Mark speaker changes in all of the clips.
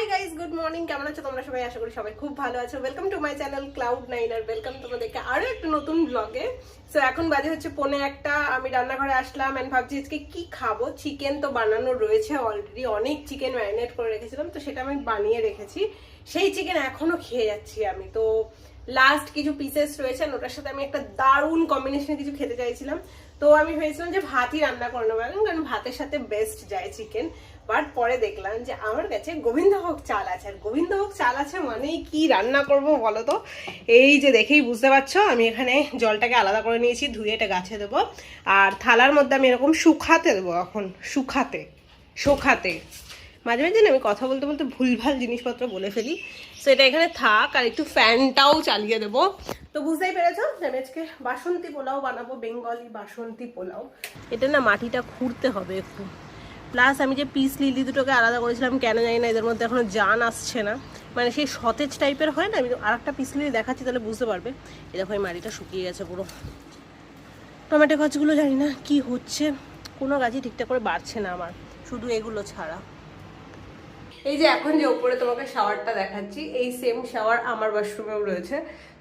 Speaker 1: Hi guys good morning কেমন আছো তোমরা সবাই? আশা করি সবাই খুব ভালো আছো। Welcome to my channel cloud nine R welcome তোমাদেরকে আরও একটা নতুন ব্লগে সো এখন বাজে হচ্ছে পৌনে একটা। আমি রান্নাঘরে আসলাম এন্ড ভাবছি আজকে কি খাব? চিকেন তো বানানো রয়েছে অলরেডি অনেক চিকেন ম্যারিনেট করে রেখেছিলাম, তো সেটা আমি বানিয়ে রেখেছি। সেই চিকেন এখনও খেয়ে যাচ্ছি আমি। তো লাস্ট কিছু পিসেস রয়েছে ওটার সাথে আমি একটা দারুণ কম্বিনেশনে কিছু খেতে চাইছিলাম। তো আমি ভেবেছিলাম যে ভাতই রান্না করে নেব কারণ ভাতের সাথে বেস্ট যায় চিকেন বাট পরে দেখলাম যে আমার কাছে গোবিন্দভোগ চাল আছে। আর গোবিন্দভোগ চাল আছে মানেই কি রান্না করব বলো তো? এই যে দেখেই বুঝতে পারছ, আমি এখানে জলটাকে আলাদা করে নিয়েছি, ধুয়ে এটা গাছে দেবো। আর থালার মধ্যে আমি এরকম শুকাতে দেবো এখন, শুকাতে, শোকাতে। মাঝে মাঝে আমি কথা বলতে বলতে ভুলভাল জিনিসপত্র বলে ফেলি। তো এটা এখানে থাক, আর একটু ফ্যানটাও চালিয়ে দেবো। তো বুঝতেই পেরেছ আমি আজকে বাসন্তী পোলাও বানাবো, বেঙ্গলি বাসন্তী পোলাও। এটা না মাটিটা খুঁড়তে হবে একটু। প্লাস আমি যে পিস লিলি দুটোকে আলাদা করেছিলাম, কেন জানি না, এদের মধ্যে এখনও জান আসছে না। মানে সেই সতেজ টাইপের হয় না, আমি আর একটা পিস লিলি দেখাচ্ছি, তাহলে বুঝতে পারবে। দেখো, এই মাটিটা শুকিয়ে গেছে পুরো। টমেটো গাছগুলো জানি না কি হচ্ছে, কোনো গাছই ঠিকঠাক করে বাড়ছে না আমার, শুধু এগুলো ছাড়া। এই যে এখন যে উপরে তোমাকে শাওয়ারটা দেখাচ্ছি, এই সেম শাওয়ার আমার ওয়াশরুমেও রয়েছে।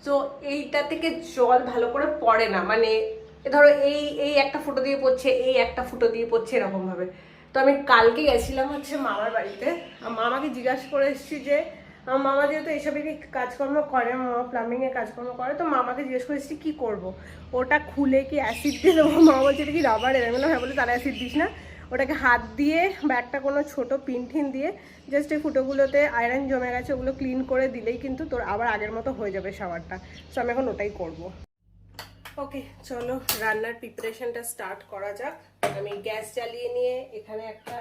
Speaker 1: তো এইটা থেকে জল ভালো করে পড়ে না মানে ধরো এই এই একটা ফুটো দিয়ে পড়ছে, এই একটা ফুটো দিয়ে পড়ছে এরকম ভাবে তো আমি কালকে গেছিলাম হচ্ছে মামার বাড়িতে। মামাকে জিজ্ঞাসা করে এসেছি যে, আমার মামা যেহেতু এইসবের কাজকর্ম করে, মামা প্লাম্বিং এর কাজকর্ম করে, তো মামাকে জিজ্ঞেস করেছি কি করব? ওটা খুলে কি অ্যাসিড দিয়ে দেবো? মামা বলছে, এটা কি রাবারের আমি বললাম হ্যাঁ বলে তারা অ্যাসিড দিস না। ওটাকে হাত দিয়ে বা একটা কোনো ছোটো পিনঠিন দিয়ে জাস্ট এই ফুটোগুলোতে আয়রন জমে গেছে, ওগুলো ক্লিন করে দিলেই কিন্তু তোর আবার আগের মতো হয়ে যাবে শাওয়ারটা সো আমি এখন ওটাই করব। ওকে চলো, রান্নার প্রিপারেশনটা স্টার্ট করা যাক। আমি গ্যাস জ্বালিয়ে নিয়ে এখানে একটা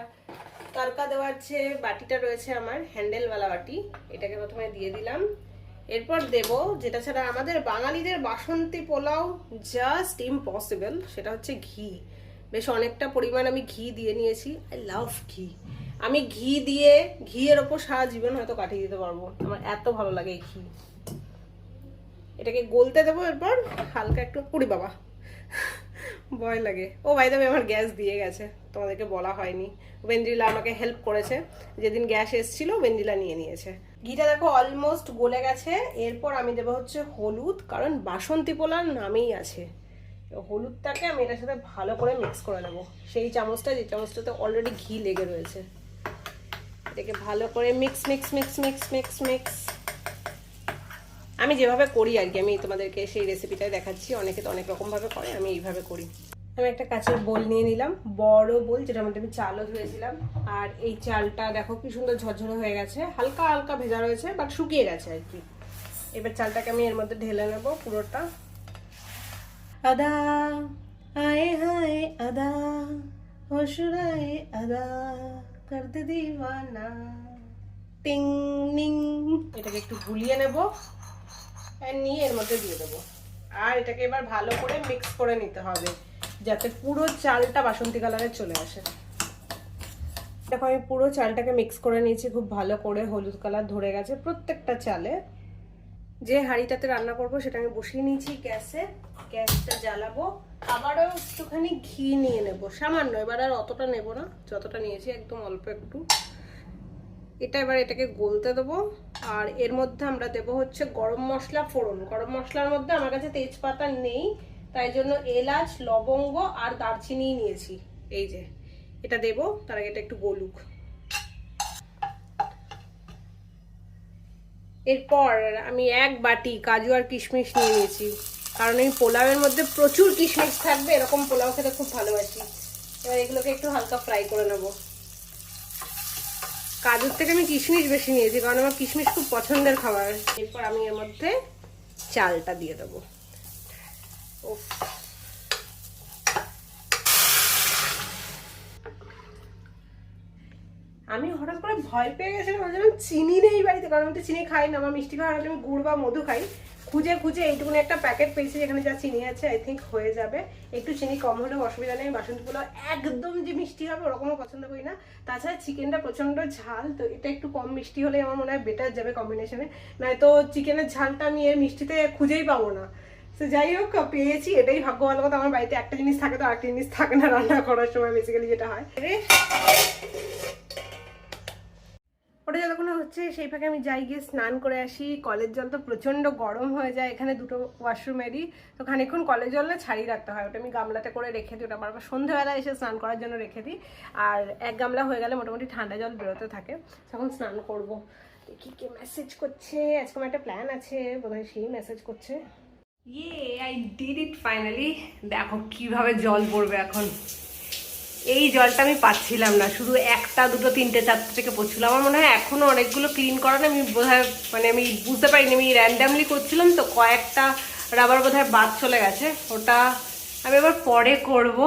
Speaker 1: তরকা দেওয়ার যে বাটিটা রয়েছে আমার, হ্যান্ডেলওয়ালা বাটি, এটাকে প্রথমে দিয়ে দিলাম। এরপর দেব যেটা ছাড়া আমাদের বাঙালিদের বাসন্তী পোলাও জাস্ট ইম্পসিবল সেটা হচ্ছে ঘি। বেশ অনেকটা পরিমাণ আমি ঘি দিয়ে নিয়েছি। আই লাভ ঘি। আমি ঘি দিয়ে, ঘিয়ের ওপর সারা জীবন হয়তো কাটিয়ে দিতে পারব। আমার এত ভালো লাগে ঘি। এটাকে গলতে দেবো এরপর, হালকা একটু, পুরি বাবা। ভয় লাগে। ও ভাই দেবে আমার গ্যাস দিয়ে গেছে। তোমাদেরকে বলা হয়নি। ওয়েন্দ্রিলা আমাকে হেল্প করেছে। যেদিন গ্যাস এসেছিল ওয়েন্দ্রিলা নিয়ে নিয়েছে। ঘিটা দেখো অলমোস্ট গলে গেছে। এরপর আমি দেবো হচ্ছে হলুদ, কারণ বাসন্তী পোলার নামেই আছে। হলুদটাকে আমি এটার সাথে ভালো করে মিক্স করে নেব। সেই চামচটা, যে চামচটাতে অলরেডি ঘি লেগে রয়েছে। এটাকে ভালো করে mix mix mix mix mix mix আমি যেভাবে করি আর কি, আমি তোমাদেরকে সেই রেসিপিটাই দেখাচ্ছি। অনেকে তো অনেক রকমভাবে করে, আমি এইভাবে করি। আমি একটা কাঁচের বোল নিয়ে নিলাম, বড় বোল, যেটার মধ্যে আমি চালও ধুয়েছিলাম। আর এই চালটা দেখো কি সুন্দর ঝরঝরে হয়ে গেছে, হালকা হালকা ভেজা রয়েছে বাট শুকিয়ে গেছে আর কি। এবার চালটাকে আমি এর মধ্যে ঢেলে নেব পুরোটা। আদা, আয়ে হায়, আদা হসুরায় আদা, করতে দিওয়ানা। টিং, নিং। এটাকে একটু গুলিয়ে নেব। নিয়ে এর মধ্যে দিয়ে দেবো। আর এটাকে এবার ভালো করে মিক্স করে নিতে হবে, যাতে পুরো চালটা বাসন্তী কালারে চলে আসে। দেখো, আমি পুরো চালটাকে মিক্স করে নিয়েছি, খুব ভালো করে হলুদ কালার ধরে গেছে প্রত্যেকটা চালে। যে হাঁড়িটাতে রান্না করব, সেটা আমি বসিয়ে নিয়েছি গ্যাসে। গ্যাসটা জ্বালাবো। আবারও একটুখানি ঘি নিয়ে নেব, সামান্য। এবার আর অতটা নেব না, যতটা নিয়েছি, একদম অল্প একটু। এটা এবার এটাকে গলতে দেবো। আর এর মধ্যে আমরা দেব হচ্ছে গরম মশলা ফোড়ন। গরম মশলার মধ্যে আমার কাছে তেজপাতা নেই, তাই জন্য এলাচ, লবঙ্গ আর দারচিনি নিয়েছি। এই যে, এটা দেব, তার আগে এটা একটু গলুক। এরপর আমি এক বাটি কাজু আর কিশমিশ নিয়ে নিয়েছি। কারণ এই পোলাওয়ের মধ্যে প্রচুর কিশমিশ থাকবে, এরকম পোলাও খেতে খুব ভালোবাসি। এবার এগুলোকে একটু হালকা ফ্রাই করে নেব। কাজুর থেকে আমি কিশমিশ বেশি নিয়েছি, কারণ আমার কিশমিশ খুব পছন্দের খাবার। এরপর আমি এর মধ্যে চালটা দিয়ে দেবো। আমি হঠাৎ করে ভয় পেয়ে গেছিলাম চিনি নেই বাড়িতে, কারণ আমি তো চিনি খাই না, আমার মিষ্টি খাওয়া আমি গুড় বা মধু খাই। খুঁজে খুঁজে এইটুকুনি একটা প্যাকেট পেয়েছি যেখানে যা চিনি আছে আই থিঙ্ক হয়ে যাবে। একটু চিনি কম হলেও অসুবিধা নেই বাসন্তী পোলাও একদম যে মিষ্টি হবে ওরকমও পছন্দ করি না। তাছাড়া চিকেনটা প্রচণ্ড ঝাল, তো এটা একটু কম মিষ্টি হলে আমার মনে হয় বেটার যাবে কম্বিনেশনে নয়তো চিকেনের ঝালটা আমি এর মিষ্টিতে খুঁজেই পাবো না। তো যাই হোক, পেয়েছি, এটাই ভাগ্য ভালো কথা। আমার বাড়িতে একটা জিনিস থাকে তো আরেকটা জিনিস থাকে না রান্না করার সময় বেসিক্যালি যেটা হয়। ওটা যতক্ষণ হচ্ছে, সেই ফাঁকে আমি যাই, গিয়ে স্নান করে আসি। কলের জল তো প্রচণ্ড গরম হয়ে যায়, এখানে দুটো ওয়াশরুমেরই তো খানিকক্ষণ কলের জল না ছাড়িয়ে রাখতে হয়। ওটা আমি গামলাতে করে রেখে দিই, ওটা বারবার সন্ধ্যেবেলা এসে স্নান করার জন্য রেখে দিই। আর এক গামলা হয়ে গেলে মোটামুটি ঠান্ডা জল বেরোতে থাকে। তখন স্নান করব। দেখি কে মেসেজ করছে। আজকে আমার একটা প্ল্যান আছে, বোধহয় সেই মেসেজ করছে। ইয়ে আই ডিড ইট ফাইনালি দেখো কীভাবে জল পড়বে এখন। এই জলটা আমি পাচ্ছিলাম না শুধু একটা দুটো তিনটে চারটে থেকে পড়ছিল আমার মনে হয় এখনও অনেকগুলো ক্লিন করা না আমি বোধহয় মানে আমি বুঝতে পারিনি আমি র্যান্ডামলি করছিলাম তো কয়েকটা রাবার বোধহয় বাদ চলে গেছে। ওটা আমি এবার পরে করব।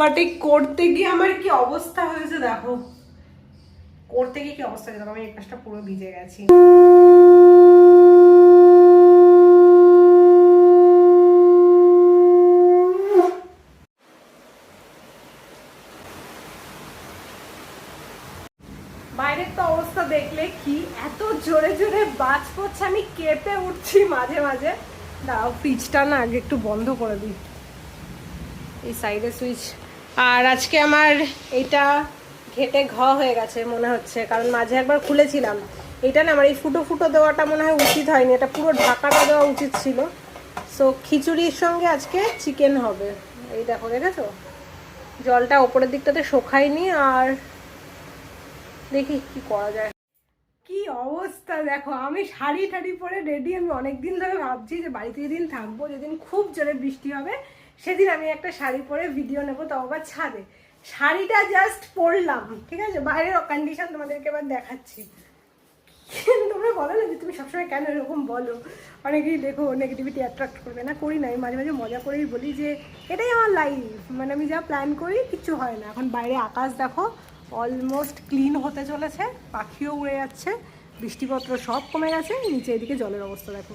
Speaker 1: বাট এই করতে গিয়ে আমার কি অবস্থা হয়েছে দেখো। করতে গিয়ে কি অবস্থা হয়েছে দেখো, আমি এই পাশটা পুরো ভিজে গেছি বাইরের তো অবস্থা দেখলে কি এত জোরে জোরে বাজ পড়ছে, আমি কেঁপে উঠছি মাঝে মাঝে। দাও ফ্রিজটা না আগে একটু বন্ধ করে দিই। এই সাইডে সুইচ। আর আজকে আমার এটা ঘেটে ঘ হয়ে গেছে মনে হচ্ছে, কারণ মাঝে একবার খুলেছিলাম। এটা না আমার এই ফুটো ফুটো দেওয়াটা মনে হয় উচিত হয়নি, এটা পুরো ঢাকাটা দেওয়া উচিত ছিল। সো খিচুড়ির সঙ্গে আজকে চিকেন হবে। এই দেখো, দেখেছ? জলটা ওপরের দিকটাতে শোখায়নি আর দেখি কি করা যায়। কি অবস্থা? দেখো, আমি শাড়ি টাড়ি পরে রেডি আমি অনেকদিন ধরে ভাবছি যে বাড়িতে যেদিন থাকব, যেদিন খুব জোরে বৃষ্টি হবে, সেদিন আমি একটা শাড়ি পরে ভিডিও নেব, তাও আবার ছাদে। শাড়িটা জাস্ট পরলাম, ঠিক আছে? বাইরের কন্ডিশন তোমাদেরকে এবার দেখাচ্ছি। তোমরা বলো না যে তুমি সবসময় কেন এরকম বলো? অনেকেই দেখো নেগেটিভিটি অ্যাট্রাক্ট করবে। না, করি না, আমি মাঝে মাঝে মজা করেই বলি যে এটাই আমার লাইফ মানে আমি যা প্ল্যান করি, কিচ্ছু হয় না। এখন বাইরে আকাশ দেখো অলমোস্ট ক্লিন হতে চলেছে, পাখিও উড়ে যাচ্ছে, বৃষ্টিপত্র সব কমে গেছে। নিচে এদিকে জলের অবস্থা দেখো,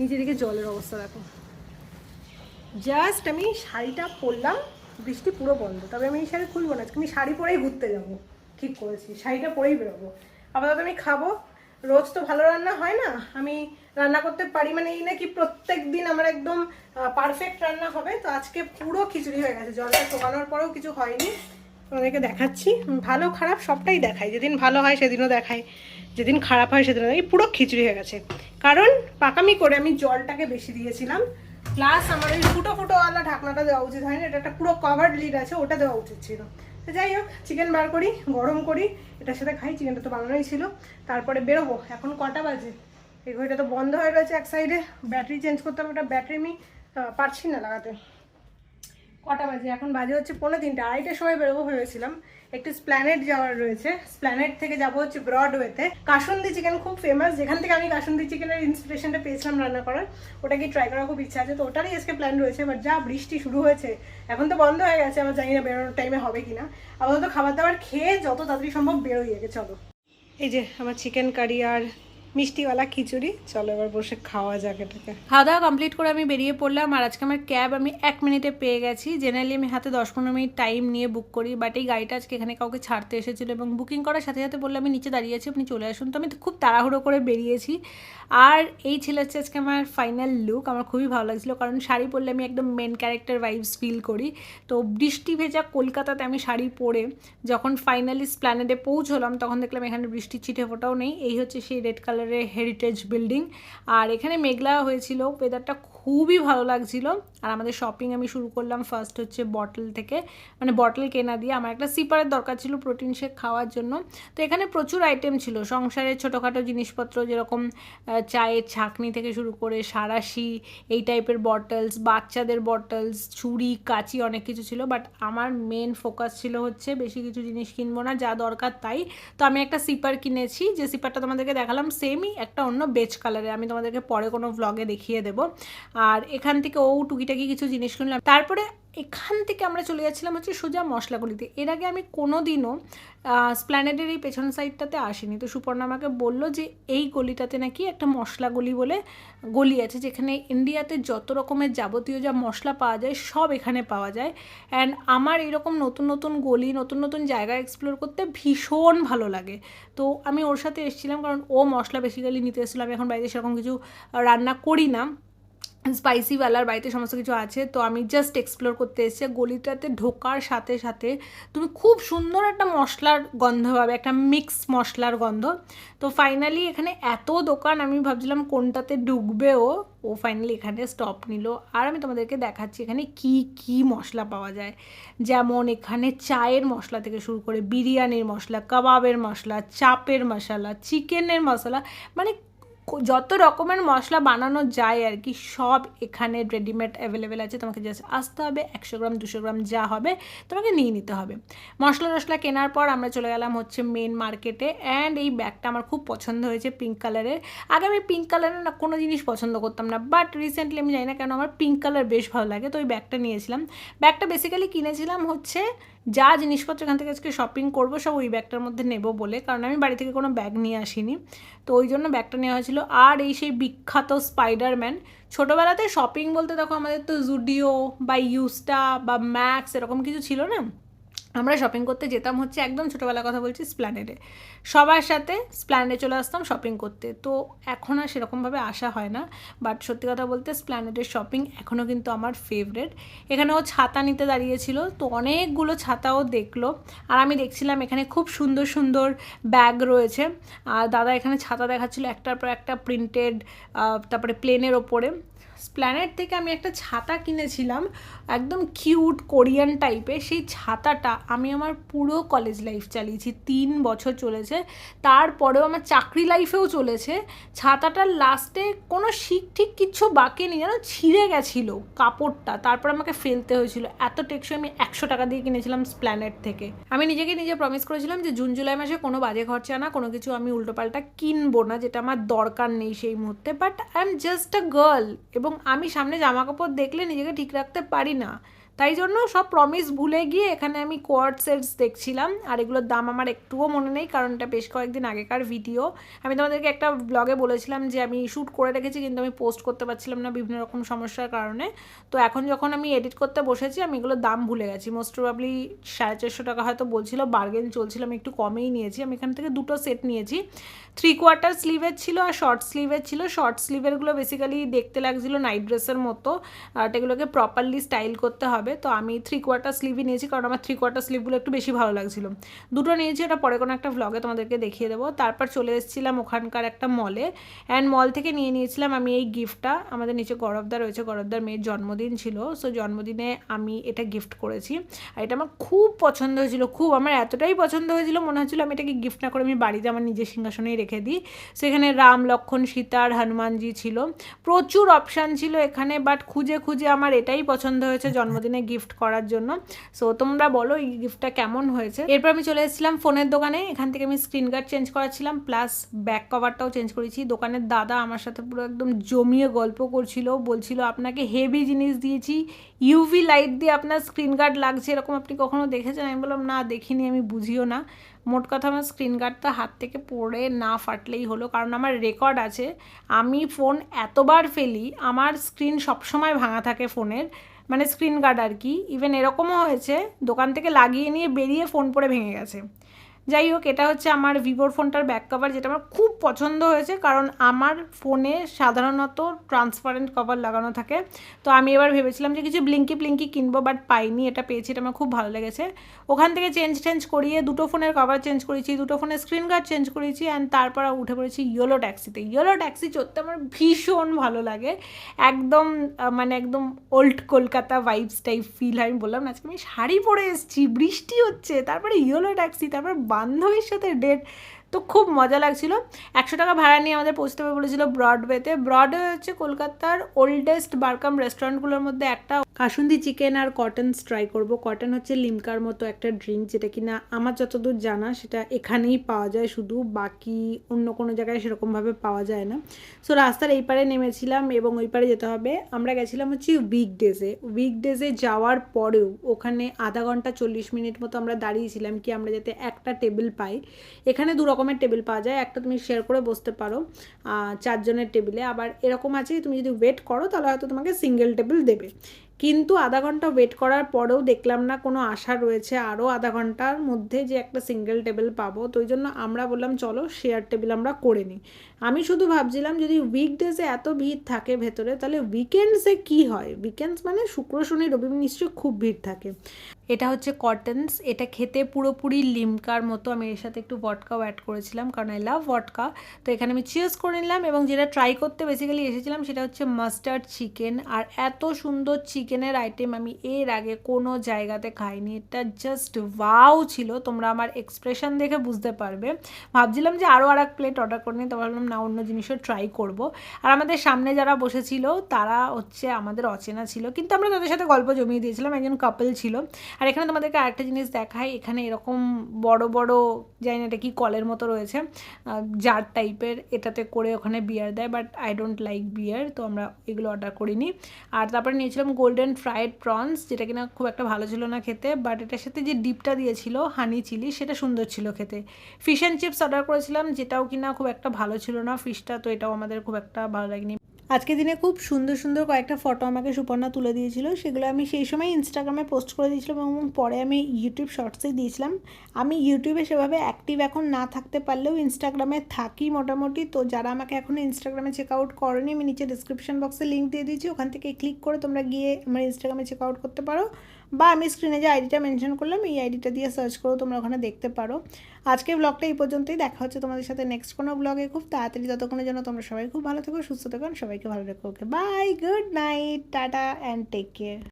Speaker 1: নিচে দিকে জলের অবস্থা দেখো। জাস্ট আমি শাড়িটা পরলাম, বৃষ্টি পুরো বন্ধ, তবে আমি এই শাড়ি খুলবো না আমি শাড়ি পরেই ঘুরতে যাব, ঠিক করেছি, শাড়িটা পরেই বেরোবো। আপাতত আমি খাব, রোজ তো ভালো রান্না হয় না, আমি রান্না করতে পারি মানে এই নাকি প্রত্যেক দিন আমার একদম পারফেক্ট রান্না হবে, তো আজকে পুরো খিচুড়ি হয়ে গেছে, জলটা শোকানোর পরেও কিছু হয়নি। তোমাদেরকে দেখাচ্ছি। ভালো, খারাপ সবটাই দেখাই যেদিন ভালো হয় সেদিনও দেখাই যেদিন খারাপ হয় সেদিনও এই পুরো খিচুড়ি হয়ে গেছে। কারণ পাকামি করে আমি জলটাকে বেশি দিয়েছিলাম। প্লাস আমার ওই ফুটো ফুটোওয়ালা ঢাকনাটা দেওয়া উচিত হয়নি। এটা একটা পুরো কভার্ড লিড আছে, ওটা দেওয়া উচিত ছিল। তো যাই হোক চিকেন বার করি, গরম করি, এটার সাথে খাই। চিকেনটা তো বানানোই ছিল। তারপরে বেরোবো। এখন কটা বাজে? এই ঘড়িটা তো বন্ধ হয়ে রয়েছে এক সাইডে ব্যাটারি চেঞ্জ করতে হবে। ওটা ব্যাটারি আমি পারছি না লাগাতে। কটা বাজে? এখন বাজে হচ্ছে পনেরো তিনটে। আড়াইটার সময় বেরোবো ভেবেছিলাম। একটু স্প্ল্যানেট যাওয়ার রয়েছে। স্প্ল্যানেট থেকে যাব হচ্ছে ব্রডওয়েতে কাসুন্দি চিকেন খুব ফেমাস যেখান থেকে আমি কাসুন্দি চিকেনের ইন্সপিরেশনটা পেয়েছিলাম রান্না করার। ওটাকে ট্রাই করার খুব ইচ্ছা আছে। তো ওটারই আজকে প্ল্যান রয়েছে। বাট যা বৃষ্টি শুরু হয়েছে, এখন তো বন্ধ হয়ে গেছে। আবার জানি না বেরোনোর টাইমে হবে কিনা। আপাতত খাবার দাবার খেয়ে যত তাড়াতাড়ি সম্ভব বেরোই আগে, চলো। এই যে আমার চিকেন কারি আর মিষ্টিওয়ালা খিচুড়ি। চলো এবার বসে খাওয়া যাক এটাকে। খাওয়া দাওয়া কমপ্লিট করে আমি বেরিয়ে পড়লাম, আর আজকে আমার ক্যাব আমি এক মিনিটে পেয়ে গেছি। জেনারেলি আমি হাতে দশ পনেরো মিনিট টাইম নিয়ে বুক করি বাট এই গাড়িটা আজকে এখানে কাউকে ছাড়তে এসেছিল এবং বুকিং করার সাথে সাথে বললে আমি নিচে দাঁড়িয়ে আছি, আপনি চলে আসুন। তো আমি খুব তাড়াহুড়ো করে বেরিয়েছি। আর এই ছিল হচ্ছে আজকে আমার ফাইনাল লুক আমার খুবই ভালো লাগছিল, কারণ শাড়ি পরলে আমি একদম মেন ক্যারেক্টার ভাইবস ফিল করি। তো বৃষ্টি ভেজা কলকাতাতে আমি শাড়ি পরে যখন ফাইনালি স্প্ল্যানেডে পৌঁছলাম, তখন দেখলাম এখানে বৃষ্টির ছিটে ফোটাও নেই। এই হচ্ছে সেই রেড কালারের হেরিটেজ বিল্ডিং আর এখানে মেঘলা হয়েছিল ওয়েদারটা খুবই ভালো লাগছিল। আর আমাদের শপিং আমি শুরু করলাম ফার্স্ট হচ্ছে বটল থেকে। মানে বটল কেনা দিয়ে আমার একটা সিপারের দরকার ছিল প্রোটিন শেক খাওয়ার জন্য। তো এখানে প্রচুর আইটেম ছিল। সংসারের ছোটোখাটো জিনিসপত্র যেরকম চায়ের ছাকনি থেকে শুরু করে সারাশি, এই টাইপের বটলস বাচ্চাদের বটলস ছুরি, কাচি অনেক কিছু ছিল। বাট আমার মেন ফোকাস ছিল হচ্ছে বেশি কিছু জিনিস কিনবো না, যা দরকার তাই। তো আমি একটা সিপার কিনেছি। যে সিপারটা তোমাদেরকে দেখালাম সেমই একটা অন্য বেজ কালারে আমি তোমাদেরকে পরে কোনো ভ্লগে দেখিয়ে দেবো। আর এখান থেকে ও টুকিটাকি কিছু জিনিস কিনলাম। তারপরে এখান থেকে আমরা চলে যাচ্ছিলাম হচ্ছে সোজা মশলাগুলিতে। এর আগে আমি কোনো দিনও স্প্ল্যানেডের এই পেছন সাইডটাতে আসিনি। তো সুপর্ণা আমাকে বলল যে, এই গলিটাতে নাকি একটা মশলা গলি বলে গলি আছে, যেখানে ইন্ডিয়াতে যত রকমের যাবতীয় যা মশলা পাওয়া যায়, সব এখানে পাওয়া যায়। অ্যান্ড আমার এরকম নতুন নতুন গলি, নতুন নতুন জায়গা এক্সপ্লোর করতে ভীষণ ভালো লাগে। তো আমি ওর সাথে এসেছিলাম, কারণ ও মশলা বেসিক্যালি নিতে এসেছিল। আমি এখন বাড়িতে সেরকম কিছু রান্না করি না। স্পাইসিওয়ালার বাড়িতে সমস্ত কিছু আছে, তো আমি জাস্ট এক্সপ্লোর করতে এসেছি। গলিটাতে ঢোকার সাথে সাথে তুমি খুব সুন্দর একটা মশলার গন্ধ পাবে, একটা মিক্স মশলার গন্ধ। তো ফাইনালি এখানে এত দোকান, আমি ভাবছিলাম কোনটাতে ঢুকবে ও। ও ফাইনালি এখানে স্টপ নিল। আর আমি তোমাদেরকে দেখাচ্ছি এখানে কি কি মশলা পাওয়া যায়। যেমন এখানে চায়ের মশলা থেকে শুরু করে বিরিয়ানির মশলা, কাবাবের মশলা, চাপের মশলা, চিকেনের মশলা মানে যত রকমের মশলা বানানো যায় আর কি, সব এখানে রেডিমেড অ্যাভেলেবেল আছে। তোমাকে জাস্ট আসতে হবে, একশো গ্রাম, দুশো গ্রাম যা হবে, তোমাকে নিয়ে নিতে হবে। মশলা টশলা কেনার পর আমরা চলে গেলাম হচ্ছে মেন মার্কেটে অ্যান্ড এই ব্যাগটা আমার খুব পছন্দ হয়েছে পিঙ্ক কালারের আগে আমি পিঙ্ক কালারের না কোনো জিনিস পছন্দ করতাম না। বাট রিসেন্টলি আমি জানি না কেন আমার পিঙ্ক কালার বেশ ভালো লাগে, তো ওই ব্যাগটা নিয়েছিলাম। ব্যাগটা বেসিক্যালি কিনেছিলাম হচ্ছে যা জিনিসপত্র এখান থেকে আজকে শপিং করব, সব ওই ব্যাগটার মধ্যে নেব বলে। কারণ আমি বাড়ি থেকে কোনো ব্যাগ নিয়ে আসিনি। তো ওই জন্য ব্যাগটা নেওয়া হয়েছিল। আর এই সেই বিখ্যাত স্পাইডারম্যান ছোটোবেলাতে শপিং বলতে দেখো আমাদের তো জুডিও বা ইউস্টা বা ম্যাক্স এরকম কিছু ছিল না? আমরা শপিং করতে যেতাম হচ্ছে একদম ছোটোবেলার কথা বলছি স্প্ল্যানেডে সবার সাথে স্প্ল্যানেডে চলে আসতাম শপিং করতে। তো এখন আর সেরকমভাবে আসা হয় না। বাট সত্যি কথা বলতে স্প্ল্যানেডের শপিং এখনও কিন্তু আমার ফেভারেট এখানে ও ছাতা নিতে দাঁড়িয়েছিল। তো অনেকগুলো ছাতাও দেখল। আর আমি দেখছিলাম এখানে খুব সুন্দর সুন্দর ব্যাগ রয়েছে। আর দাদা এখানে ছাতা দেখাচ্ছিল একটার পর একটা প্রিন্টেড তারপরে প্লেনের ওপরে। স্প্ল্যানেট থেকে আমি একটা ছাতা কিনেছিলাম, একদম কিউট কোরিয়ান টাইপের সেই ছাতাটা আমি আমার পুরো কলেজ লাইফ চালিয়েছি, তিন বছর চলেছে। তারপরেও আমার চাকরি লাইফেও চলেছে। ছাতাটার লাস্টে কোনো শিক ঠিক কিচ্ছু বাকি নেই, যেন ছিঁড়ে গেছিল কাপড়টা। তারপর আমাকে ফেলতে হয়েছিল। এত টেকসই আমি একশো টাকা দিয়ে কিনেছিলাম স্প্ল্যানেট থেকে। আমি নিজেকে নিজে প্রমিস করেছিলাম যে জুন জুলাই মাসে কোনো বাজে খরচা না, কোনো কিছু আমি উল্টোপাল্টা কিনবো না, যেটা আমার দরকার নেই সেই মুহূর্তে। But I am just a girl এবং আমি সামনে জামা কাপড় দেখলে নিজেকে ঠিক রাখতে পারি না। তাই জন্য সব প্রমিস ভুলে গিয়ে এখানে আমি কোয়ার্ড সেটস দেখছিলাম, আর এগুলোর দাম আমার একটুও মনে নেই, কারণ এটা বেশ কয়েকদিন আগেকার ভিডিও আমি তোমাদেরকে একটা ব্লগে বলেছিলাম যে আমি শ্যুট করে রেখেছি, কিন্তু আমি পোস্ট করতে পারছিলাম না বিভিন্ন রকম সমস্যার কারণে। তো এখন যখন আমি এডিট করতে বসেছি, আমি এগুলোর দাম ভুলে গেছি। মোস্ট প্রবাবলি সাড়ে চারশো টাকা হয়তো বলছিল বার্গেন চলছিল, আমি একটু কমেই নিয়েছি। আমি এখান থেকে দুটো সেট নিয়েছি। থ্রি কোয়ার্টার স্লিভের ছিল আর শর্ট স্লিভের ছিল। শর্ট স্লিভেরগুলো বেসিক্যালি দেখতে লাগছিল নাইট ড্রেসের মতো, আর এগুলোকে প্রপারলি স্টাইল করতে হবে। তো আমি থ্রি কোয়ার্টার স্লিভই নিয়েছি কারণ আমার থ্রি কোয়ার্টার স্লিভগুলো একটু বেশি ভালো লাগছিল। দুটো নিয়েছি ওটা পরে কোনো একটা ভ্লগে তোমাদেরকে দেখিয়ে দেবো। তারপর চলে এসেছিলাম ওখানকার একটা মলে অ্যান্ড মল থেকে নিয়ে নিয়েছিলাম আমি এই গিফটটা আমাদের নিচে গরবদা রয়েছে, গরবদার মেয়ের জন্মদিন ছিল। সো জন্মদিনে আমি এটা গিফট করেছি। আর এটা আমার খুব পছন্দ হয়েছিল, খুব আমার এতটাই পছন্দ হয়েছিল, মনে হচ্ছিল আমি এটাকে গিফট না করে আমি বাড়িতে আমার নিজের সিংহাসনেই রেখে দিই। সেখানে রাম, লক্ষণ সীতার হনুমানজি ছিল। প্রচুর অপশান ছিল এখানে বাট খুঁজে খুঁজে আমার এটাই পছন্দ হয়েছে, জন্মদিনে গিফট করার জন্য। সো তোমরা বলো এই গিফটটা কেমন হয়েছে। এরপর আমি চলে এসেছিলাম ফোনের দোকানে। এখান থেকে আমি স্ক্রিন গার্ড চেঞ্জ করাচ্ছিলাম প্লাস ব্যাক কভারটাও চেঞ্জ করেছি। দোকানের দাদা আমার সাথে পুরো একদম জমিয়ে গল্প করছিল, বলছিল, আপনাকে হেভি জিনিস দিয়েছি ইউভি লাইট দিয়ে আপনার স্ক্রিন গার্ড লাগছে। এরকম আপনি কখনো দেখেছেন? আমি বললাম, না, দেখিনি, আমি বুঝিও না। মোট কথা আমার স্ক্রিন গার্ডটা হাত থেকে পড়ে না ফাটলেই হলো, কারণ আমার রেকর্ড আছে। আমি ফোন এতবার ফেলি, আমার স্ক্রিন সবসময় ভাঙা থাকে ফোনের মানে স্ক্রিন গার্ড আর কি ইভেন এরকমও হয়েছে, দোকান থেকে লাগিয়ে নিয়ে বেরিয়ে ফোন পরে ভেঙে গেছে। যাই হোক, এটা হচ্ছে আমার ভিভোর ফোনটার ব্যাক কভার যেটা আমার খুব পছন্দ হয়েছে, কারণ আমার ফোনে সাধারণত ট্রান্সপারেন্ট কভার লাগানো থাকে। তো আমি এবার ভেবেছিলাম যে কিছু ব্লিঙ্কি ব্লিঙ্কি কিনবো বাট পাইনি, এটা পেয়েছি, এটা আমার খুব ভালো লেগেছে। ওখান থেকে চেঞ্জ টেঞ্জ করিয়ে দুটো ফোনের কভার চেঞ্জ করেছি, দুটো ফোনের স্ক্রিন গার্ড চেঞ্জ করেছি অ্যান্ড তারপর উঠে পড়েছি ইয়েলো ট্যাক্সিতে ইয়েলো ট্যাক্সি চড়তে আমার ভীষণ ভালো লাগে। একদম মানে একদম old Kolkata vibes type feel হয়, আমি বললাম আজকে আমি শাড়ি পরে এসেছি, বৃষ্টি হচ্ছে, তারপরে ইয়েলো ট্যাক্সি তারপর বান্ধবীর সাথে ডেট তো খুব মজা লাগছিল। একশো টাকা ভাড়া নিয়ে আমাদের পৌঁছতে হবে বলেছিল ব্রডওয়েতে ব্রডওয়ে হচ্ছে কলকাতার ওল্ডেস্ট বারকাম রেস্টুরেন্টগুলোর মধ্যে একটা। কাসুন্দি চিকেন আর কটনস ট্রাই করব। কটন হচ্ছে লিমকার মতো একটা ড্রিঙ্ক যেটা কিনা আমার যতদূর জানা সেটা এখানেই পাওয়া যায়। শুধু বাকি অন্য কোনো জায়গায় সেরকমভাবে পাওয়া যায় না। সো রাস্তার এই পারে নেমেছিলাম এবং ওই পারে যেতে হবে। আমরা গেছিলাম হচ্ছে উইকডেজে উইকডেজে যাওয়ার পরেও ওখানে আধা ঘণ্টা চল্লিশ মিনিট মতো আমরা দাঁড়িয়েছিলাম কি আমরা যাতে একটা টেবিল পাই। এখানে দু রকম রকমের টেবিল পাওয়া যায়, একটা তুমি শেয়ার করে বসতে পারো চারজনের টেবিলে আবার এরকম আছে তুমি যদি ওয়েট করো, তাহলে হয়তো তোমাকে সিঙ্গেল টেবিল দেবে। কিন্তু আধা ঘণ্টা ওয়েট করার পরেও দেখলাম না, কোনো আশা রয়েছে। আরও আধা ঘণ্টার মধ্যে যে একটা সিঙ্গেল টেবিল পাবো। তো ওই জন্য আমরা বললাম, চলো শেয়ার টেবিল আমরা করে নিই। আমি শুধু ভাবছিলাম, যদি উইকডেজে এত ভিড় থাকে ভেতরে, তাহলে উইকেন্ডসে কি হয়? উইকেন্ডস মানে শুক্র, শনি, রবি নিশ্চয়ই খুব ভিড় থাকে। এটা হচ্ছে কটনস এটা খেতে পুরোপুরি লিমকার মতো। আমি এর সাথে একটু ভটকাও অ্যাড করেছিলাম, কারণ আই লাভ ভটকা তো এখানে আমি চিয়ার্স করে নিলাম এবং যেটা ট্রাই করতে বেসিক্যালি এসেছিলাম, সেটা হচ্ছে মাস্টার্ড চিকেন আর এত সুন্দর চিকেনের আইটেম আমি এর আগে কোনো জায়গাতে খাইনি। এটা জাস্ট ওয়াও ছিল। তোমরা আমার এক্সপ্রেশন দেখে বুঝতে পারবে। ভাবছিলাম যে আরও আর এক প্লেট অর্ডার করে নিই, তো ভাবলাম না, অন্য জিনিসও ট্রাই করব। আর আমাদের সামনে যারা বসেছিল, তারা হচ্ছে আমাদের অচেনা ছিল। কিন্তু আমরা তাদের সাথে গল্প জমিয়ে দিয়েছিলাম, একজন কাপল ছিল। আর এখানে তোমাদেরকে আরেকটা জিনিস দেখাই। এখানে এরকম বড় বড়, জানি না এটা কি কলের মতো রয়েছে জার টাইপের এটাতে করে ওখানে বিয়ার দেয় but I don't like beer তো আমরা এগুলো অর্ডার করিনি। আর তারপরে নিয়েছিলাম গোল্ডেন ফ্রাইড প্রনস যেটা কিনা খুব একটা ভালো ছিল না খেতে বাট এটার সাথে যে ডিপটা দিয়েছিল হানি চিলি সেটা সুন্দর ছিল খেতে। ফিশ অ্যান্ড চিপস অর্ডার করেছিলাম, যেটাও কিনা খুব একটা ভালো ছিল না ফিশটা তো এটাও আমাদের খুব একটা ভালো লাগেনি। আজকে দিনে খুব সুন্দর সুন্দর কয়েকটা ফটো আমাকে সুপর্ণা তুলে দিয়েছিল। সেগুলো আমি সেই সময় ইনস্টাগ্রামে পোস্ট করে দিয়েছিলাম এবং পরে আমি ইউটিউব শর্টসে দিয়েছিলাম। আমি ইউটিউবে সেভাবে অ্যাক্টিভ এখন না থাকতে পারলেও ইনস্টাগ্রামে থাকি মোটামুটি। তো যারা আমাকে এখনও ইনস্টাগ্রামে চেক আউট করেনি, আমি নিচে ডিসক্রিপশন বক্সে লিঙ্ক দিয়ে দিয়েছি। ওখান থেকে ক্লিক করে তোমরা গিয়ে আমার ইনস্টাগ্রামে চেক আউট করতে পারো। বা আমি স্ক্রিনে যে আইডিটা মেনশন করলাম, এই আইডিটা দিয়ে সার্চ করো, তোমরা ওখানে দেখতে পারো। আজকে ব্লগটা এই পর্যন্তই, দেখা হচ্ছে তোমাদের সাথে নেক্সট কোনো ব্লগে খুব তাড়াতাড়ি। যতক্ষণের জন্য তোমরা সবাই খুব ভালো থেকো, সুস্থ থেকো সবাইকে ভালো রেখো। Okay bye good night tata and take care